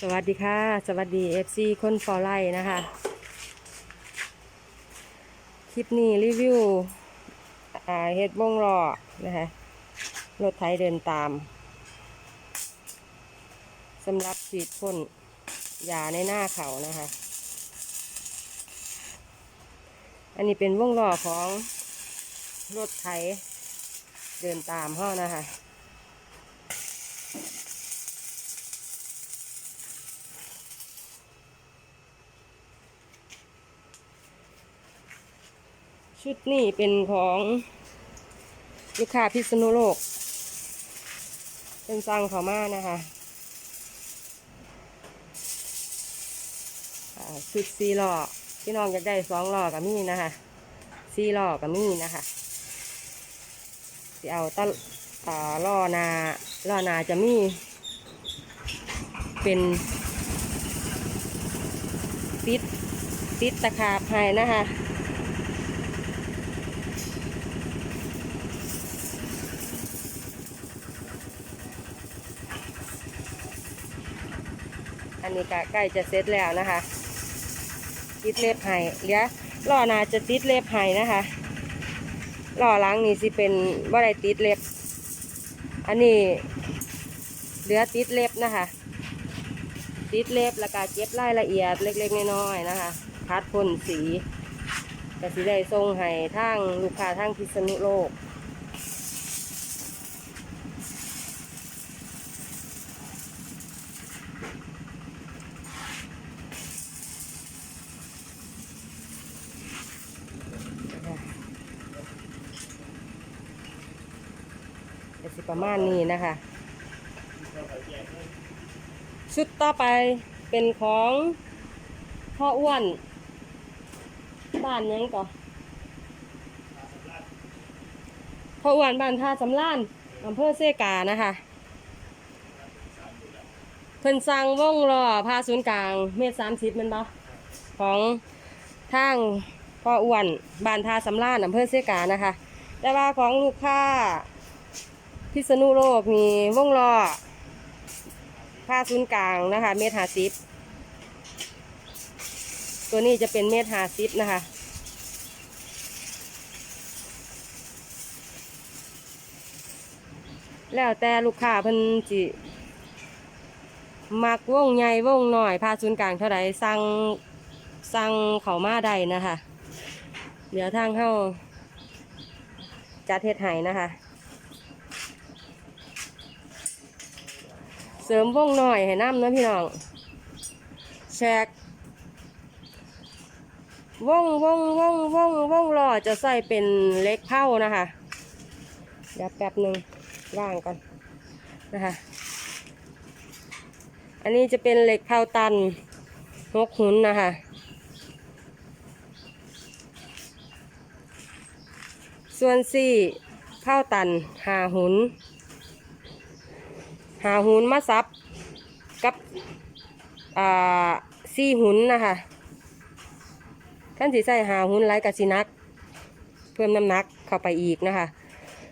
สวัสดีค่ะ สวัสดี FC คนฟอไลนะคะ คลิปนี้รีวิวเฮ็ดวงล้อนะคะรถไถเดินตามสำหรับฉีดพ่นยาในหน้าเขานะคะ อันนี้เป็นวงล้อของรถไถเดินตามห้อนะคะ ชุดนี้เป็นของลูกค้าพิษณุโลก เป็นสั่งเขามานะคะชุดซีล้อพี่น้องอยากได้สองล้อกับมีนะคะซีล้อกับมีนะคะเอาตะอ่าล้อนาล้อนาจะมีเป็นติดติดตะขาบให้นะคะ นนี้ก็ใกล้จะเสร็จแล้วนะคะ ติดเล็บไห้เหลือล้อนาจะติดเล็บไห้นะคะล้อหลังนี่สิเป็นว่าได้ติดเล็บ อันนี้เหลือติดเล็บนะคะ ติดเล็บแล้วก็เก็บรายละเอียดเล็กๆน้อยๆนะคะพัดพ่นสีก็สิได้ส่งให้ทางลูกค้าทางพิษณุโลก ประมาณนี้นะคะ ชุดต่อไปเป็นของพ่ออ้วน บ้านยังก่อพ่ออ้วนบ้านท่าสำล้านอำเภอเซกานะคะ เพิ่นสั่งว่องรอพาศูนย์กลาง เมตรสามสิบมันบ่ของทางพ่ออ้วนบ้านท่าสำล้านอำเภอเซกานะคะ แต่ว่าของลูกค้า พิษณุโลกมีวงล้อผ้าศูนย์กลางนะคะ เมตรหาสิบตัวนี้จะเป็นเมตรหาสิบนะคะแล้วแต่ลูกค้าเพิ่นจิมักวงใหญ่วงหน่อยผ้าศูนย์กลางเท่าไรสั่งสั่งเขามาได้นะคะ เดี๋ยวทางเข้าจัดเฮ็ดไห้นะคะ เสริมวงหน่อยให้น้ำนะพี่น้องแชกวงวงวงวงวงล้อจะใส่เป็นเล็กเท่านะคะ เดี๋ยวแป๊บหนึ่งว่างก่อนนะคะ อันนี้จะเป็นเหล็กเท่าตันหกหุนนะคะส่วนสี่เท่าตันหาหุน หาหุนมาซับกับอ่าซี่หุนนะคะท่านสีใส่หาหุนไรกับสีนัก เพิ่มน้ำหนักเข้าไปอีกนะคะ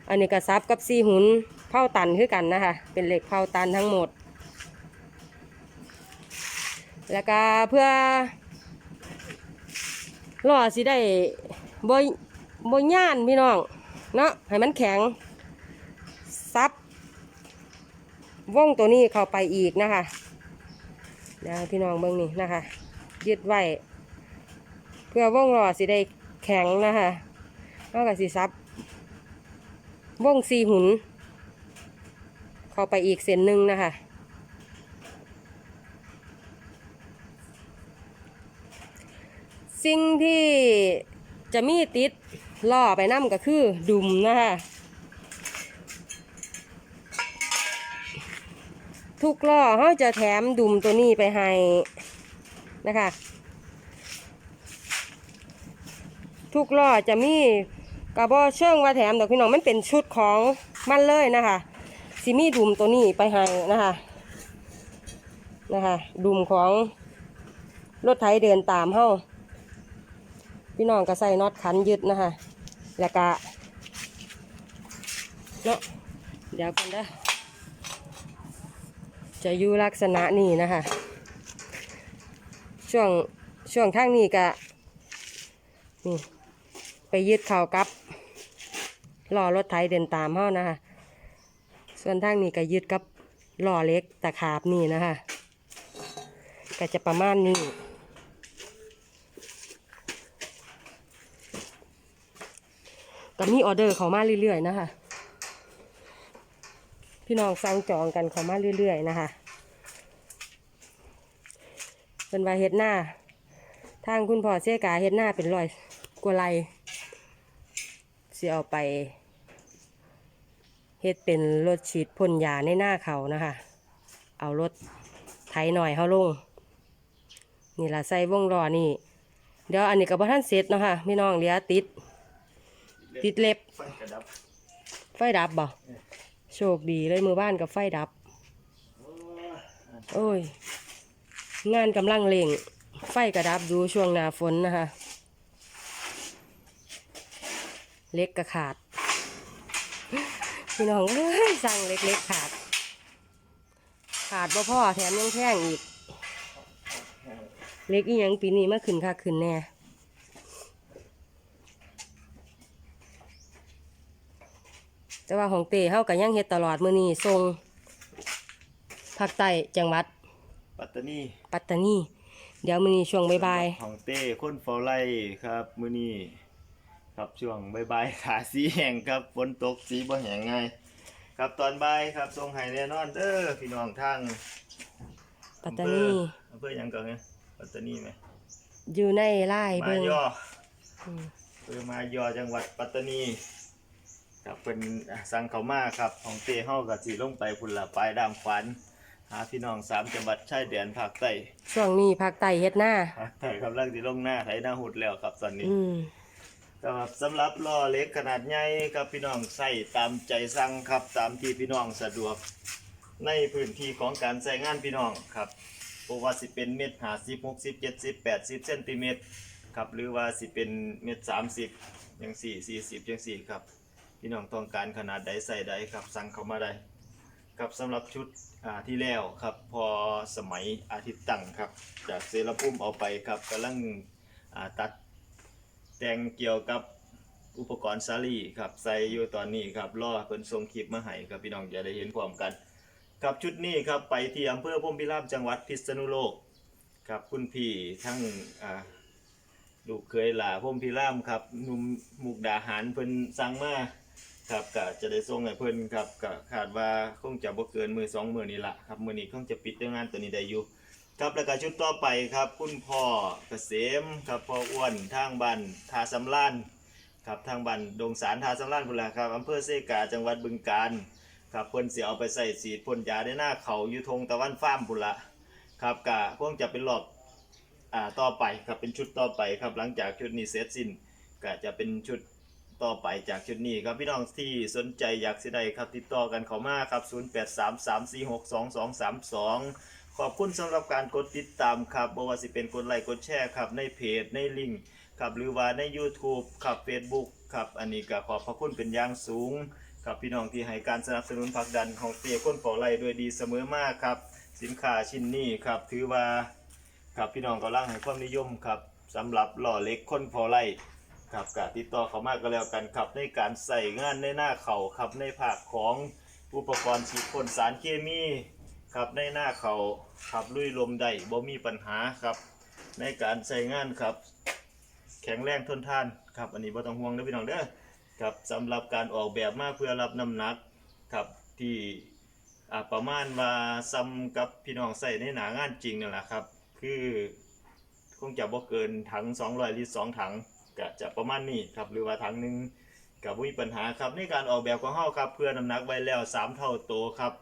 อันนี้ก็ซับกับซี่หุนเผาตันคือกันนะคะ เป็นเหล็กเผาตันทั้งหมด แล้วก็เพื่อล่อสิได้บ่บ่ย่านพี่น้องเนาะให้มันแข็งซับ ว่องตัวนี้เข้าไปอีกนะคะเดี๋ยวพี่น้องเบิ่งนี่นะคะ ยึดไว้เพื่อวงหล่อสิได้แข็งนะคะนอกจากสีซับว่องสีหุน เข้าไปอีกเส้นหนึ่งนะคะสิ่งที่จะมีติดล่อไปน้ำก็คือดุมนะคะ ทุกล้อเขาจะแถมดุมตัวนี้ไปให้นะคะ ทุกล้อจะมีกระบอกเชิงว่าแถมดอกพี่น้องมันเป็นชุดของมันเลยนะคะสิมีดุมตัวนี้ไปให้นะคะนะคะดุมของรถไถเดินตามเฮาพี่น้องก็ใส่น็อตขันยึดนะคะแล้วก็เนาะเดี๋ยวกันเด้อ จะอยู่ลักษณะนี้นะคะ ช่วงช่วงทางนี้ก็นี่ไปยึดเข่ากับล้อรถไถเดินตามเฮานะคะ ส่วนทางนี้ก็ยึดกับล้อเล็กตะขาบนี่นะคะ ก็จะประมาณนี้ก็มีออเดอร์เขามาเรื่อยๆนะคะ พี่น้องสั่งจองกันเขามาเรื่อย ๆ นะคะเป็นว่าเฮ็ดหน้า ทางคุณพ่อเสกาเฮ็ดหน้าเป็นรอยกว่าไรสิเอาไปเฮ็ดเป็นรถฉีดพ่นยาในหน้าเขานะคะ เอารถไถหน่อยเขาลง นี่ละใส่วงล้อนี่ เดี๋ยวอันนี้ก็บ่ทันเสร็จเนาะคะพี่น้องเดี๋ยวติด ติดเล็บ ไฟดับไฟดับบ่ โชคดีเลยมือบ้านกับไฟดับ โอ้ย งานกำลังเร่ง ไฟกระดับดูช่วงหน้าฝนนะคะเล็กกระขาด พี่น้องเอ้ยสั่งเล็กๆขาด ขาดบ่พ่อแถมยังแพงอีก เล็กอีหยังปีนี้มาขึ้นค่าขึ้นแน่ แต่ว่าของเตเฮาก็ยังเฮ็ดตลอดมื้อนี้ส่งภาคใต้จังหวัด ปัตตานีปัตตานี เดี๋ยวมื้อนี้ช่วงบ่ายของเต้คนเฝ้าไร่ครับมื้อนี้ครับช่วงบ่ายๆขาสีแห้งครับฝนตกสีบ่แห้งง่ายครับตอนบ่ายครับส่งให้แน่นอนเด้อพี่น้องทางๆปัตตานีอำเภอหยังก่อนเนี่ยปัตตานีไหมอยู่ในไร่มาเบิ่งย่ออืม อำเภอมาย่อจังหวัดปัตตานี ครับเป็นสั่งเขามาครับของเต้เฮาก็สิลงไปพุ่นละปลายด่างขวัญหาพี่น้องสามจังหวัดชายแดนภาคใต้ช่วงนี้ภาคใต้เฮ็ดหน้าภาคใต้กำลังสิลงหน้าไถหน้าหุดแล้วครับตอนนี้อืมครับสำหรับล้อเล็กขนาดใหญ่ครับพี่น้องใส่ตามใจสั่งครับตามที่พี่น้องสะดวก ในพื้นที่ของการใช้งานพี่น้องครับเพราะว่าสิเป็นเม็ดหาสิบหกสิบเจ็ดสิบแปดสิบเซนติเมตรครับหรือว่าสิเป็นเม็ดสามสิบยังสี่สี่สิบยังสี่ครับ พี่น้องต้องการขนาดใดใส่ใดครับสั่งเข้ามาได้ครับสำหรับชุดที่แล้วครับพอสมัยอาทิตย์ตั้งครับ จากเซราพุ่มเอาไปครับกำลังตัดแต่งเกี่ยวกับอุปกรณ์ซาลีครับใส่อยู่ตอนนี้ครับรอเพิ่นส่งคลิปมาให้ครับพี่น้องจะได้เห็นพร้อมกันครับชุดนี้ครับไปที่อำเภอพมพิรามจังหวัดพิษณุโลกครับคุณพี่ทั้งลูกเคยหล่าพมพิรามครับนุ่มมุกดาหารเพิ่นสั่งมา ครับก็จะได้ส่งให้เพิ่นครับก็คาดว่าคงจะบ่เกินมือสองมือนี้ละครับมือนี้คงจะปิดเรื่องงานตัวนี้ได้อยู่ครับแล้วก็ชุดต่อไปครับ คุณพ่อเกษมครับพ่ออ้วนทางบ้านทาสำลานครับทางบ้านดงสารทาสำลานพุ่นละครับอำเภอเซกาจังหวัดบึงกาฬครับเพิ่นสิเอาไปใส่สีดพ่นยาในหน้าเขาอยู่ทงตะวันฟ้ามพุ่นละครับกะคงจะเป็นรอบอ่าต่อไปครับเป็นชุดต่อไปครับหลังจากชุดนี้เสร็จสิ้นก็จะเป็นชุด ต่อไปจากชุดนี้ครับพี่น้องที่สนใจอยากสิได้ครับติดต่อกันเข้ามาครับ 0833462232 ขอบคุณสำหรับการกดติดตามครับบ่ว่าสิเป็นกดไลค์กดแชร์ครับในเพจในลิงก์ครับหรือว่าใน YouTube ครับ Facebook ครับอันนี้ก็ขอบพระคุณเป็นอย่างสูง ครับพี่น้องที่ให้การสนับสนุนผลักดันของเตียก้นเฝ้าไร่ด้วยดีเสมอมากครับ สินค้าชิ้นนี้ครับถือว่าครับพี่น้องกำลังให้ความนิยมครับสำหรับหล่อเล็กค้นเฝ้าไร่ ครับกติดต่อเขามากก็แล้วกันครับในการใส่งานในหน้าเขาครับในภาคของอุปกรณ์ฉีดพ่นสารเคมีครับในหน้าเขาขับลุยลมได้บ่มีปัญหาครับ ในการใช้งานครับ แข็งแรงทนทานครับอันนี้บ่ต้องห่วงเด้อพี่น้องเด้อครับสำหรับการออกแบบมาเพื่อรับน้ำหนักครับที่อ่าประมาณว่าซ้ำกับพี่น้องใส่ในหนางานจริงนั่นแหละครับ คือคงจะบ่เกินถัง200ลิตร2ถัง ก็จะประมาณนี้ครับหรือว่าถังหนึงก็บ่มีปัญหาครับในการออกแบบของเฮาครับ เพื่อน้ำหนักไว้แล้ว 3 เท่าโตวครับ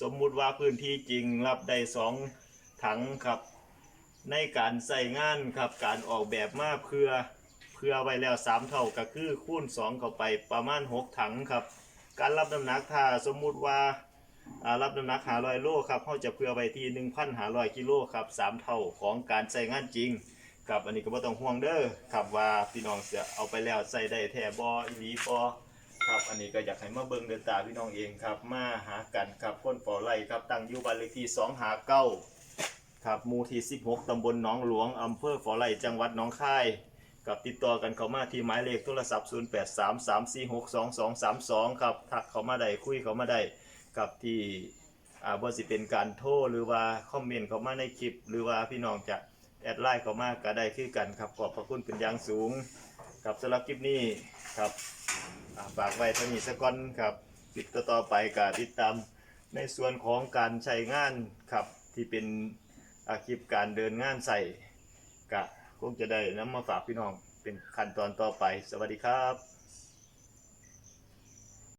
สมมุติว่าพื้นที่จริงรับได้สองถังครับ ในการใส่งานครับการออกแบบมาเพื่อเพื่อไว้แล้วสามเท่าก็คือคูณสองเข้าไปประมาณหกถังครับ การรับน้ำหนักถ้าสมมุติว่ารับน้ำหนักหาร้อยโลครับเขาจะเพื่อไว้ที่หนึ่งพันหาร้อยกิโลครับสามเท่าของการใส่งานจริง ครับอันนี้ก็บ่ต้องห่วงเด้อครับว่าพี่น้องจะเอาไปแล้วใส่ได้แท้บออีหลีบอครับอันนี้ก็อยากให้มาเบิ่งเดินตาพี่น้องเองครับ มาหากันครับคนปอไล่ครับตั้งอยู่บ้านเลขที่2หาเก้าครับหมู่ที่ 16 ตำบลหนองหลวง อำเภอฝอไร่จังหวัดหนองคายกับติดต่อกันเข้ามาที่หมายเลขโทรศัพท์ 0833462232 ครับทักเข้ามาได้คุยเข้ามาได้กับที่อ่าบ่สิเป็นการโทรหรือว่าคอมเมนต์เข้ามาในคลิป หรือว่าพี่น้องจะ แอดไลน์เข้ามาก็ได้คือกันครับขอบพระคุณเป็นอย่างสูงครับสำหรับคลิปนี้ครับฝากไว้ท่านี้สักก่อนครับติดต่อต่อไปก็ติดตามในส่วนของการใช้งานครับที่เป็นอาคลิปการเดินงานใส่กะคงจะได้นำมาฝากพี่น้องเป็นขั้นตอนต่อไป สวัสดีครับ